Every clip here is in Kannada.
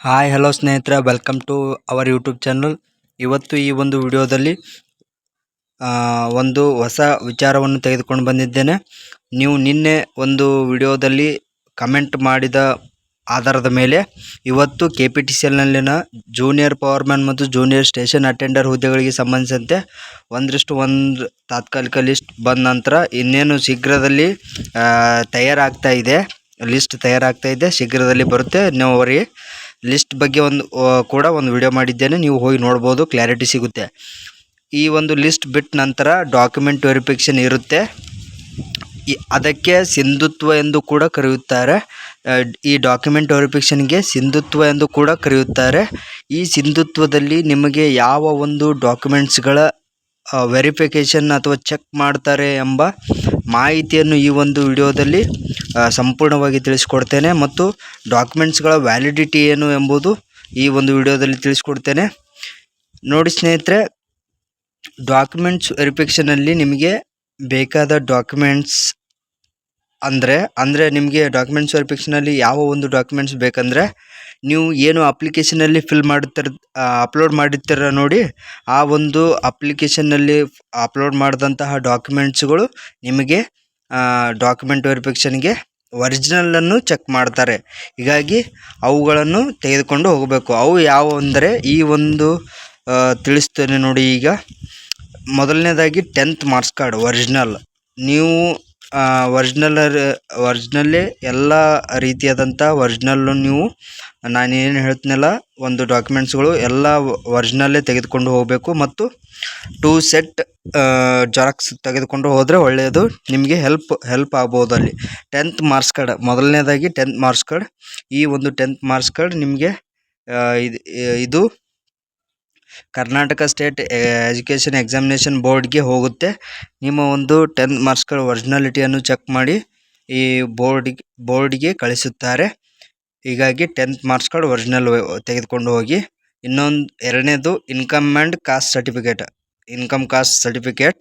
ಹಾಯ್ ಹಲೋ ಸ್ನೇಹಿತರೆ. Welcome to our YouTube channel ಇವತ್ತು ಈ ಒಂದು ವಿಡಿಯೋದಲ್ಲಿ ಒಂದು ಹೊಸ ವಿಚಾರವನ್ನು ತೆಗೆದುಕೊಂಡು ಬಂದಿದ್ದೇನೆ. ನೀವು ನಿನ್ನೆ ಒಂದು ವಿಡಿಯೋದಲ್ಲಿ ಕಮೆಂಟ್ ಮಾಡಿದ ಆಧಾರದ ಮೇಲೆ ಇವತ್ತು ಕೆ ಪಿ ಟಿ ಸಿ ಎಲ್ನಲ್ಲಿನ ಜೂನಿಯರ್ ಪವರ್ಮ್ಯಾನ್ ಮತ್ತು ಜೂನಿಯರ್ ಸ್ಟೇಷನ್ ಅಟೆಂಡರ್ ಹುದ್ದೆಗಳಿಗೆ ಸಂಬಂಧಿಸಿದಂತೆ ಒಂದಿಷ್ಟು ಒಂದು ತಾತ್ಕಾಲಿಕ ಲಿಸ್ಟ್ ಬಂದ ನಂತರ ಇನ್ನೇನು ಶೀಘ್ರದಲ್ಲಿ ತಯಾರಾಗ್ತಾ ಇದೆ. ಲಿಸ್ಟ್ ತಯಾರಾಗ್ತಾ ಇದೆ. ಶೀಘ್ರದಲ್ಲಿ ಬರುತ್ತೆ. ನೀವು ಅವರಿಗೆ ಲಿಸ್ಟ್ ಬಗ್ಗೆ ಒಂದು ಕೂಡ ಒಂದು ವಿಡಿಯೋ ಮಾಡಿದ್ದೇನೆ. ನೀವು ಹೋಗಿ ನೋಡ್ಬೋದು ಕ್ಲಾರಿಟಿ ಸಿಗುತ್ತೆ. ಈ ಒಂದು ಲಿಸ್ಟ್ ಬಿಟ್ಟ ನಂತರ ಡಾಕ್ಯುಮೆಂಟ್ ವೆರಿಫಿಕೇಷನ್ ಇರುತ್ತೆ. ಅದಕ್ಕೆ ಸಿಂಧುತ್ವ ಎಂದು ಕೂಡ ಕರೆಯುತ್ತಾರೆ. ಈ ಡಾಕ್ಯುಮೆಂಟ್ ವೆರಿಫಿಕೇಷನ್ಗೆ ಸಿಂಧುತ್ವ ಎಂದು ಕೂಡ ಕರೆಯುತ್ತಾರೆ. ಈ ಸಿಂಧುತ್ವದಲ್ಲಿ ನಿಮಗೆ ಯಾವ ಒಂದು ಡಾಕ್ಯುಮೆಂಟ್ಸ್ಗಳ ವೆರಿಫಿಕೇಷನ್ ಅಥವಾ ಚೆಕ್ ಮಾಡ್ತಾರೆ ಎಂಬ ಮಾಹಿತಿಯನ್ನು ಈ ಒಂದು ವಿಡಿಯೋದಲ್ಲಿ ಸಂಪೂರ್ಣವಾಗಿ ತಿಳಿಸ್ಕೊಡ್ತೇನೆ ಮತ್ತು ಡಾಕ್ಯುಮೆಂಟ್ಸ್ಗಳ ವ್ಯಾಲಿಡಿಟಿ ಏನು ಎಂಬುದು ಈ ಒಂದು ವಿಡಿಯೋದಲ್ಲಿ ತಿಳಿಸ್ಕೊಡ್ತೇನೆ. ನೋಡಿ ಸ್ನೇಹಿತರೆ, ಡಾಕ್ಯುಮೆಂಟ್ಸ್ ವೆರಿಫಿಕೇಷನಲ್ಲಿ ನಿಮಗೆ ಬೇಕಾದ ಡಾಕ್ಯುಮೆಂಟ್ಸ್ ಅಂದರೆ ಅಂದರೆ ನಿಮಗೆ ಡಾಕ್ಯುಮೆಂಟ್ಸ್ ವೆರಿಫಿಕೇಷನಲ್ಲಿ ಯಾವ ಒಂದು ಡಾಕ್ಯುಮೆಂಟ್ಸ್ ಬೇಕಂದರೆ, ನೀವು ಏನು ಅಪ್ಲಿಕೇಶನಲ್ಲಿ ಫಿಲ್ ಮಾಡುತ್ತೀರ ಅಪ್ಲೋಡ್ ಮಾಡಿರ್ತೀರ ನೋಡಿ, ಆ ಒಂದು ಅಪ್ಲಿಕೇಶನ್ನಲ್ಲಿ ಅಪ್ಲೋಡ್ ಮಾಡಿದಂತಹ ಡಾಕ್ಯುಮೆಂಟ್ಸ್ಗಳು ನಿಮಗೆ ಡಾಕ್ಯುಮೆಂಟ್ ವೆರಿಫಿಕೇಷನ್ಗೆ ಒರಿಜಿನಲನ್ನು ಚೆಕ್ ಮಾಡ್ತಾರೆ. ಹೀಗಾಗಿ ಅವುಗಳನ್ನು ತೆಗೆದುಕೊಂಡು ಹೋಗಬೇಕು. ಅವು ಯಾವ ಅಂದರೆ, ಈ ಒಂದು ತಿಳಿಸ್ತೇನೆ ನೋಡಿ ಈಗ. ಮೊದಲನೇದಾಗಿ ಟೆಂತ್ ಮಾರ್ಕ್ಸ್ ಕಾರ್ಡ್ ಒರಿಜಿನಲ್ ನೀವು ಒರಿಜಿನಲ್ ಒರ್ಜಿನಲ್ಲೇ ಎಲ್ಲ ರೀತಿಯಾದಂಥ ಒರ್ಜಿನಲ್ಲು ನೀವು, ನಾನು ಹೇಳ್ತೀನಲ್ಲ, ಒಂದು ಡಾಕ್ಯುಮೆಂಟ್ಸ್ಗಳು ಎಲ್ಲ ಒರ್ಜಿನಲ್ಲೇ ತೆಗೆದುಕೊಂಡು ಹೋಗಬೇಕು ಮತ್ತು ಟೂ ಸೆಟ್ ಜೆರಾಕ್ಸ್ ತೆಗೆದುಕೊಂಡು ಹೋದರೆ ಒಳ್ಳೆಯದು ನಿಮಗೆ ಹೆಲ್ಪ್ ಹೆಲ್ಪ್ ಆಗ್ಬೋದು ಅಲ್ಲಿ. ಟೆಂತ್ ಮಾರ್ಕ್ಸ್ ಕಾರ್ಡ್ ಮೊದಲನೇದಾಗಿ ಟೆಂತ್ ಮಾರ್ಕ್ಸ್ ಕಾರ್ಡ್ ಈ ಒಂದು ಟೆಂತ್ ಮಾರ್ಕ್ಸ್ ಕಾರ್ಡ್ ನಿಮಗೆ ಇದು ಇದು ಕರ್ನಾಟಕ ಸ್ಟೇಟ್ ಎಜುಕೇಷನ್ ಎಕ್ಸಾಮಿನೇಷನ್ ಬೋರ್ಡ್ಗೆ ಹೋಗುತ್ತೆ. ನಿಮ್ಮ ಒಂದು ಟೆಂತ್ ಮಾರ್ಕ್ಸ್ ಕಾರ್ಡ್ ಒರಿಜಿನಾಲಿಟಿಯನ್ನು ಚೆಕ್ ಮಾಡಿ ಈ ಬೋರ್ಡಿಗೆ ಬೋರ್ಡ್ಗೆ ಕಳಿಸುತ್ತಾರೆ. ಹೀಗಾಗಿ ಟೆಂತ್ ಮಾರ್ಕ್ಸ್ ಕಾರ್ಡ್ ಒರಿಜಿನಲ್ ತೆಗೆದುಕೊಂಡು ಹೋಗಿ. ಇನ್ನೊಂದು ಎರಡನೇದು income and caste certificate, income caste certificate.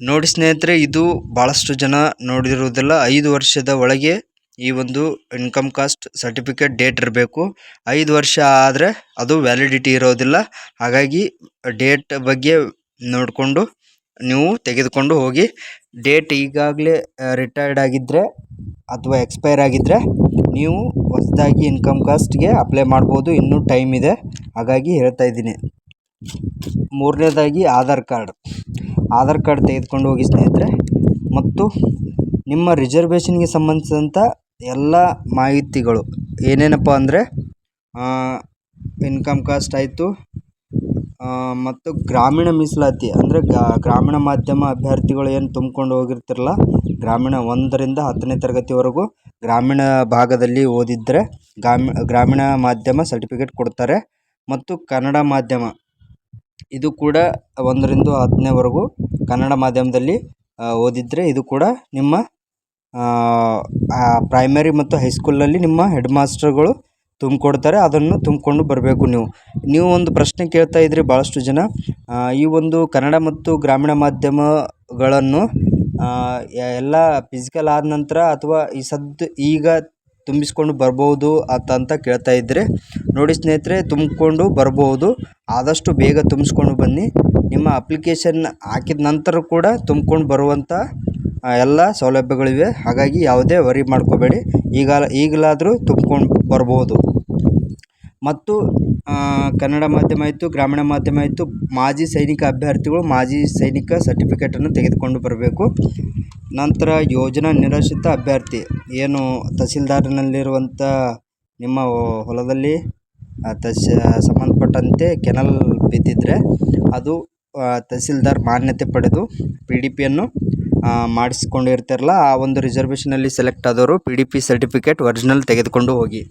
ನೋಡಿ ಸ್ನೇಹಿತರೆ, ಇದು ಭಾಳಷ್ಟು ಜನ ನೋಡಿರುವುದಿಲ್ಲ. ಐದು ವರ್ಷದ ಒಳಗೆ ಈ ಒಂದು ಇನ್ಕಮ್ ಕಾಸ್ಟ್ ಸರ್ಟಿಫಿಕೇಟ್ ಡೇಟ್ ಇರಬೇಕು. ಐದು ವರ್ಷ ಆದರೆ ಅದು ವ್ಯಾಲಿಡಿಟಿ ಇರೋದಿಲ್ಲ. ಹಾಗಾಗಿ ಡೇಟ್ ಬಗ್ಗೆ ನೋಡಿಕೊಂಡು ನೀವು ತೆಗೆದುಕೊಂಡು ಹೋಗಿ, ಡೇಟ್ ಈಗಾಗಲೇ ರಿಟೈರ್ಡ್ ಆಗಿದ್ದರೆ ಅಥವಾ ಎಕ್ಸ್ಪೈರ್ ಆಗಿದ್ದರೆ ನೀವು ಹೊಸದಾಗಿ ಇನ್ಕಮ್ ಕಾಸ್ಟ್ಗೆ ಅಪ್ಲೈ ಮಾಡ್ಬೋದು. ಇನ್ನೂ ಟೈಮ್ ಇದೆ. ಹಾಗಾಗಿ ಹೇಳ್ತಾ ಇದ್ದೀನಿ. ಮೂರನೇದಾಗಿ ಆಧಾರ್ ಕಾರ್ಡ್. ಆಧಾರ್ ಕಾರ್ಡ್ ತೆಗೆದುಕೊಂಡು ಹೋಗಿ ಸ್ನೇಹಿತರೆ, ಮತ್ತು ನಿಮ್ಮ ರಿಸರ್ವೇಷನ್ಗೆ ಸಂಬಂಧಿಸಿದಂಥ ಎಲ್ಲ ಮಾಹಿತಿಗಳು. ಏನೇನಪ್ಪ ಅಂದರೆ ಇನ್ಕಮ್ ಕಾಸ್ಟ್ ಆಯಿತು ಮತ್ತು ಗ್ರಾಮೀಣ ಮೀಸಲಾತಿ, ಅಂದರೆ ಗ್ರಾಮೀಣ ಮಾಧ್ಯಮ ಅಭ್ಯರ್ಥಿಗಳು ಏನು ತುಂಬ್ಕೊಂಡು ಹೋಗಿರ್ತಾರಲ್ಲ ಗ್ರಾಮೀಣ ಒಂದರಿಂದ ಹತ್ತನೇ ತರಗತಿವರೆಗೂ ಗ್ರಾಮೀಣ ಭಾಗದಲ್ಲಿ ಓದಿದ್ದರೆ ಗ್ರಾಮಿ, ಗ್ರಾಮೀಣ ಮಾಧ್ಯಮ ಸರ್ಟಿಫಿಕೇಟ್ ಕೊಡ್ತಾರೆ, ಮತ್ತು ಕನ್ನಡ ಮಾಧ್ಯಮ, ಇದು ಕೂಡ ಒಂದರಿಂದ ಹತ್ತನೇವರೆಗೂ ಕನ್ನಡ ಮಾಧ್ಯಮದಲ್ಲಿ ಓದಿದರೆ ಇದು ಕೂಡ ನಿಮ್ಮ ಪ್ರೈಮರಿ ಮತ್ತು ಹೈಸ್ಕೂಲಲ್ಲಿ ನಿಮ್ಮ ಹೆಡ್ ಮಾಸ್ಟರ್ಗಳು ತುಂಬಿಕೊಡ್ತಾರೆ, ಅದನ್ನು ತುಂಬಿಕೊಂಡು ಬರಬೇಕು ನೀವು. ನೀವು ಒಂದು ಪ್ರಶ್ನೆ ಕೇಳ್ತಾ ಇದ್ರಿ ಭಾಳಷ್ಟು ಜನ. ಈ ಒಂದು ಕನ್ನಡ ಮತ್ತು ಗ್ರಾಮೀಣ ಮಾಧ್ಯಮಗಳನ್ನು ಎಲ್ಲ ಫಿಸಿಕಲ್ ಆದ ನಂತರ ಅಥವಾ ಈ ಸದ್ದು ಈಗ ತುಂಬಿಸ್ಕೊಂಡು ಬರ್ಬೋದು ಅಂತ ಅಂತ ಕೇಳ್ತಾ ಇದ್ದರೆ ನೋಡಿ ಸ್ನೇಹಿತರೆ, ತುಂಬಿಕೊಂಡು ಬರ್ಬೋದು. ಆದಷ್ಟು ಬೇಗ ತುಂಬಿಸ್ಕೊಂಡು ಬನ್ನಿ. ನಿಮ್ಮ ಅಪ್ಲಿಕೇಶನ್ ಹಾಕಿದ ನಂತರ ಕೂಡ ತುಂಬ್ಕೊಂಡು ಬರುವಂಥ ಎಲ್ಲ ಸೌಲಭ್ಯಗಳಿವೆ. ಹಾಗಾಗಿ ಯಾವುದೇ ವರಿ ಮಾಡ್ಕೋಬೇಡಿ. ಈಗ ಈಗಲಾದರೂ ತುಂಬ್ಕೊಂಡು ಬರ್ಬೋದು. ಮತ್ತು ಕನ್ನಡ ಮಾಧ್ಯಮ ಆಯಿತು ಗ್ರಾಮೀಣ ಮಾಧ್ಯಮ ಆಯಿತು ಮಾಜಿ ಸೈನಿಕ ಅಭ್ಯರ್ಥಿಗಳು ಮಾಜಿ ಸೈನಿಕ ಸರ್ಟಿಫಿಕೇಟನ್ನು ತೆಗೆದುಕೊಂಡು ಬರಬೇಕು. ನಂತರ ಯೋಜನಾ ನಿರಾಶ್ರಿತ ಅಭ್ಯರ್ಥಿ. ಏನು ತಹಸೀಲ್ದಾರ್ನಲ್ಲಿರುವಂಥ ನಿಮ್ಮ ಹೊಲದಲ್ಲಿ ಆ, ತಹಸ್ ಸಂಬಂಧಪಟ್ಟಂತೆ ಕೆನಲ್ ಬಿದ್ದಿದ್ದರೆ ಅದು ತಹಸೀಲ್ದಾರ್ ಮಾನ್ಯತೆ ಪಡೆದು ಪಿ ಡಿ ಪಿಯನ್ನು ಮಾಡಿಸ್ಕೊಂಡಿರ್ತಾರಲ್ಲ, ಆ ಒಂದು ರಿಸರ್ವೇಷನಲ್ಲಿ ಸೆಲೆಕ್ಟ್ ಆದವರು P D P certificate original ತೆಗೆದುಕೊಂಡು ಹೋಗಿ.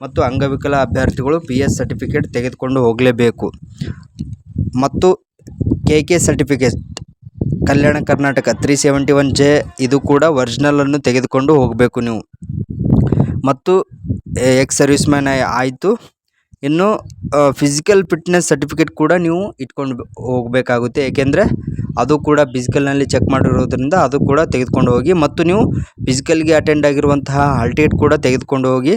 ಮತ್ತು ಅಂಗವಿಕಲ ಅಭ್ಯರ್ಥಿಗಳು ಪಿ ಎಸ್ ಸರ್ಟಿಫಿಕೇಟ್ ತೆಗೆದುಕೊಂಡು ಹೋಗಲೇಬೇಕು. ಮತ್ತು K K certificate Kalyana Karnataka three seventy one J ಇದು ಕೂಡ ಒರಿಜಿನಲನ್ನು ತೆಗೆದುಕೊಂಡು ಹೋಗಬೇಕು ನೀವು. ಮತ್ತು ಎಕ್ಸ್ ಸರ್ವಿಸ್ ಮ್ಯಾನ್ ಆಯಿತು. ಇನ್ನು ಫಿಸಿಕಲ್ ಫಿಟ್ನೆಸ್ ಸರ್ಟಿಫಿಕೇಟ್ ಕೂಡ ನೀವು ಇಟ್ಕೊಂಡು ಹೋಗಬೇಕಾಗುತ್ತೆ. ಏಕೆಂದರೆ, ಅದು ಕೂಡ ಫಿಸಿಕಲ್ನಲ್ಲಿ ಚೆಕ್ ಮಾಡಿರೋದ್ರಿಂದ ಅದು ಕೂಡ ತೆಗೆದುಕೊಂಡು ಹೋಗಿ, ಮತ್ತು ನೀವು ಫಿಸಿಕಲ್ಗೆ ಅಟೆಂಡ್ ಆಗಿರುವಂತಹ ಹಾಲ್ ಟಿಕೆಟ್ ಕೂಡ ತೆಗೆದುಕೊಂಡು ಹೋಗಿ,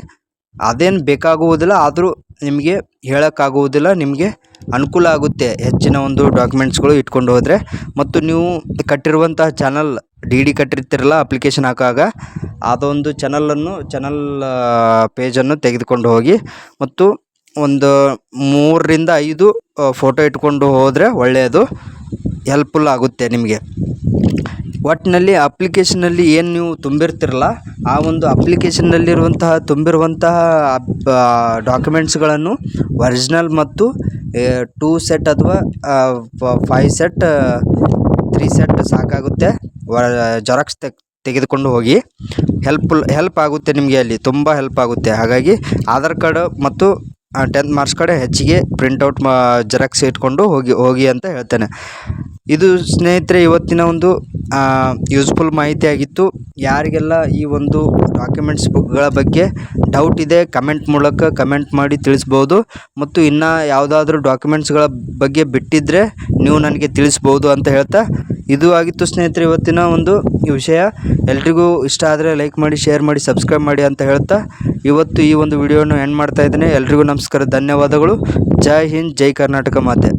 ಅದೇನು ಬೇಕಾಗುವುದಿಲ್ಲ, ಆದರೂ ನಿಮಗೆ ಹೇಳೋಕ್ಕಾಗುವುದಿಲ್ಲ, ನಿಮಗೆ ಅನುಕೂಲ ಆಗುತ್ತೆ. ಹೆಚ್ಚಿನ ಒಂದು ಡಾಕ್ಯುಮೆಂಟ್ಸ್ಗಳು ಇಟ್ಕೊಂಡು ಹೋದರೆ, ಮತ್ತು ನೀವು ಕಟ್ಟಿರುವಂತಹ ಚಾನಲ್ ಡಿ ಡಿ ಕಟ್ಟಿರ್ತೀರಲ್ಲ ಅಪ್ಲಿಕೇಶನ್ ಹಾಕಾಗ, ಅದೊಂದು ಚಾನಲನ್ನು ಚಾನಲ್ ಪೇಜನ್ನು ತೆಗೆದುಕೊಂಡು ಹೋಗಿ, ಮತ್ತು ಒಂದು ಮೂರರಿಂದ ಐದು ಫೋಟೋ ಇಟ್ಕೊಂಡು ಹೋದರೆ ಒಳ್ಳೆಯದು. ಹೆಲ್ಪ್ಫುಲ್ ಆಗುತ್ತೆ ನಿಮಗೆ. ಒಟ್ಟಿನಲ್ಲಿ ಅಪ್ಲಿಕೇಶನಲ್ಲಿ ಏನು ನೀವು ತುಂಬಿರ್ತಿರಲ್ಲ, ಆ ಒಂದು ಅಪ್ಲಿಕೇಶನ್ನಲ್ಲಿರುವಂತಹ ತುಂಬಿರುವಂತಹ ಡಾಕ್ಯುಮೆಂಟ್ಸ್ಗಳನ್ನು ಒರಿಜಿನಲ್ ಮತ್ತು ಟೂ ಸೆಟ್ ಅಥವಾ ಫೈವ್ ಸೆಟ್ ತ್ರೀ ಸೆಟ್ ಸಾಕಾಗುತ್ತೆ. ಜೆರಾಕ್ಸ್ ತೆಗ್, ತೆಗೆದುಕೊಂಡು ಹೋಗಿ. ಹೆಲ್ಪ್ಫುಲ್ ಹೆಲ್ಪ್ ಆಗುತ್ತೆ ನಿಮಗೆ ಅಲ್ಲಿ. ತುಂಬ ಹೆಲ್ಪ್ ಆಗುತ್ತೆ. ಹಾಗಾಗಿ, ಆಧಾರ್ ಕಾರ್ಡ್ ಮತ್ತು ಟೆಂತ್ ಮಾರ್ಕ್ಸ್ ಕಡೆ ಹೆಚ್ಚಿಗೆ ಪ್ರಿಂಟೌಟ್ ಮಾ ಜೆರಾಕ್ಸ್ ಇಟ್ಕೊಂಡು ಹೋಗಿ ಹೋಗಿ ಅಂತ ಹೇಳ್ತೇನೆ. ಇದು ಸ್ನೇಹಿತರೆ, ಇವತ್ತಿನ ಒಂದು ಯೂಸ್ಫುಲ್ ಮಾಹಿತಿ ಆಗಿತ್ತು. ಯಾರಿಗೆಲ್ಲ ಈ ಒಂದು ಡಾಕ್ಯುಮೆಂಟ್ಸ್ ಬುಕ್ಗಳ ಬಗ್ಗೆ ಡೌಟ್ ಇದೆ ಕಮೆಂಟ್ ಮೂಲಕ ಕಮೆಂಟ್ ಮಾಡಿ ತಿಳಿಸ್ಬೋದು. ಮತ್ತು ಇನ್ನು ಯಾವುದಾದ್ರೂ ಡಾಕ್ಯುಮೆಂಟ್ಸ್ಗಳ ಬಗ್ಗೆ ಬಿಟ್ಟಿದ್ದರೆ ನೀವು ನನಗೆ ತಿಳಿಸ್ಬೋದು ಅಂತ ಹೇಳ್ತಾ, ಇದು ಆಗಿತ್ತು ಸ್ನೇಹಿತರೆ ಇವತ್ತಿನ ಒಂದು ವಿಷಯ. ಎಲ್ರಿಗೂ ಇಷ್ಟ ಆದರೆ ಲೈಕ್ ಮಾಡಿ ಶೇರ್ ಮಾಡಿ ಸಬ್ಸ್ಕ್ರೈಬ್ ಮಾಡಿ ಅಂತ ಹೇಳ್ತಾ ಇವತ್ತು ಈ ಒಂದು ವಿಡಿಯೋನ ಎಂಡ್ ಮಾಡ್ತಾ ಇದ್ದೇನೆ. ಎಲ್ರಿಗೂ ನಮಸ್ಕಾರ, ಧನ್ಯವಾದಗಳು. ಜೈ ಹಿಂದ್, ಜೈ ಕರ್ನಾಟಕ ಮಾತೆ.